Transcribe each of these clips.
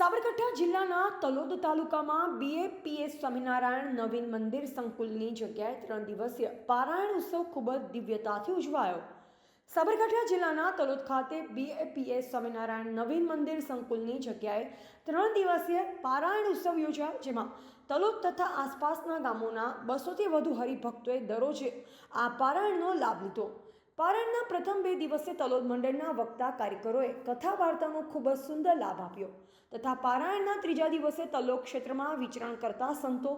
સાબરકાંઠા જિલ્લાના તલોદ તાલુકામાં બીએપીએસ સ્વામિનારાયણ નવીન મંદિર સંકુલની જગ્યાએ ત્રણ દિવસીય પારાયણ ઉત્સવ ખૂબ જ દિવ્યતાથી ઉજવાયો. સાબરકાંઠા જિલ્લાના તલોદ ખાતે બીએપીએસ સ્વામિનારાયણ નવીન મંદિર સંકુલની જગ્યાએ ત્રણ દિવસીય પારાયણ ઉત્સવ યોજાયો, જેમાં તલોદ તથા આસપાસના ગામોના બસોથી વધુ હરિભક્તોએ દરરોજે આ પારાયણનો લાભ લીધો. પારાયણના પ્રથમ બે દિવસે તલોદ મંડળના વક્તા કાર્યકરોએ કથા વાર્તાનો ખૂબ જ સુંદર લાભ આપ્યો. તથા પારાયણના ત્રીજા દિવસે તલોદ ક્ષેત્રમાં વિચરણ કરતા સંતો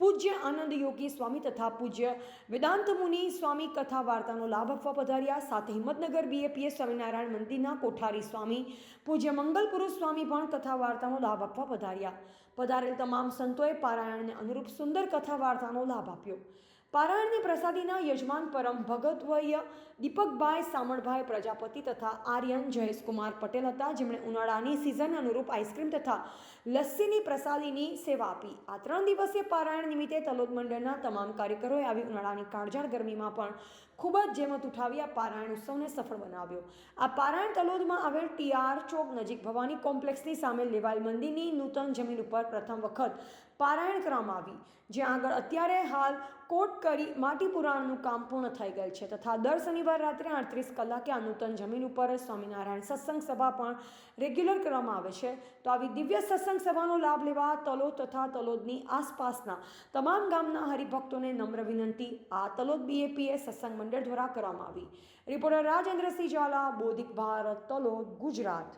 પૂજ્ય આનંદ યોગી સ્વામી તથા પૂજ્ય વેદાંત મુનિ સ્વામી કથા વાર્તાનો લાભ આપવા પધાર્યા. સાથે હિંમતનગર બીએપીએ સ્વામિનારાયણ મંદિરના કોઠારી સ્વામી, પૂજ્ય મંગલ પુરુષ સ્વામી પણ કથા વાર્તાનો લાભ આપવા પધાર્યા. પધારેલ તમામ સંતોએ પારાયણને અનુરૂપ સુંદર કથા વાર્તાનો લાભ આપ્યો. પારાયણની પ્રસાદીના યજમાન પરમ ભગતવય દીપકભાઈ સામળભાઈ પ્રજાપતિ તથા આર્યન જયેશકુમાર પટેલ હતા. જેમણે ઉનાળાની સિઝન અનુરૂપ આઈસ્ક્રીમ તથા લસ્સીની પ્રસાદીની સેવા આપી. આ ત્રણ દિવસીય પારાયણ નિમિત્તે તલોદ મંડળના તમામ કાર્યકરોએ આવી ઉનાળાની કાળઝાળ ગરમીમાં પણ ખૂબ જ જેમત ઉઠાવી આ પારાયણ ઉત્સવને સફળ બનાવ્યો. આ પારાયણ તલોદમાં આવેલ ટીઆર ચોક નજીક ભવાની કોમ્પ્લેક્સની સામે લેવાયેલ મંદિરની નૂતન જમીન ઉપર પ્રથમ વખત પારાયણ કરવામાં આવી, જ્યાં આગળ અત્યારે હાલ કોટ કરી માટી પુરાણનું કામ પૂર્ણ થઈ ગયેલ છે તથા દર શનિવાર રાત્રે આડત્રીસ કલાકે આ નૂતન જમીન ઉપર સ્વામિનારાયણ સત્સંગ સભા પણ રેગ્યુલર કરવામાં આવે છે. તો આવી દિવ્ય સત્સંગ સભાનો લાભ લેવા તલોદ તથા તલોદની આસપાસના તમામ ગામના હરિભક્તોને નમ્ર વિનંતી. આ તલોદ બીએપીએ સત્સંગ મંડળ દ્વારા કરવામાં આવી. રિપોર્ટર રાજેન્દ્રસિંહ ઝાલા બોધિક ભારત તલોદ ગુજરાત.